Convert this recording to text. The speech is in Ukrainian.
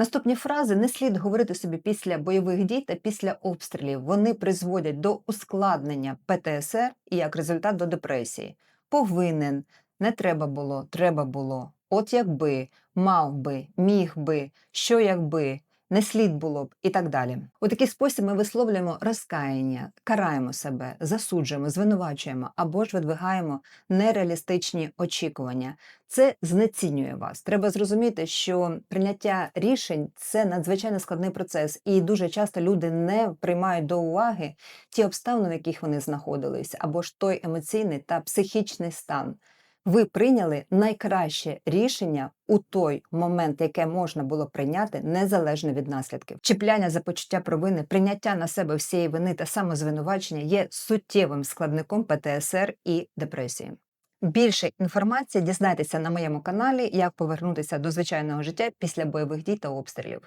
Наступні фрази не слід говорити собі після бойових дій та після обстрілів. Вони призводять до ускладнення ПТСР і як результат до депресії. Повинен, не треба було, треба було. От якби, мав би, міг би, що якби, не слід було б і так далі. У такий спосіб ми висловлюємо розкаяння, караємо себе, засуджуємо, звинувачуємо або ж видвигаємо нереалістичні очікування. Це знецінює вас. Треба зрозуміти, що прийняття рішень це надзвичайно складний процес, і дуже часто люди не приймають до уваги ті обставини, в яких вони знаходились, або ж той емоційний та психічний стан. Ви прийняли найкраще рішення у той момент, яке можна було прийняти незалежно від наслідків. Чіпляння за почуття провини, прийняття на себе всієї вини та самозвинувачення є суттєвим складником ПТСР і депресії. Більше інформації дізнайтеся на моєму каналі, як повернутися до звичайного життя після бойових дій та обстрілів.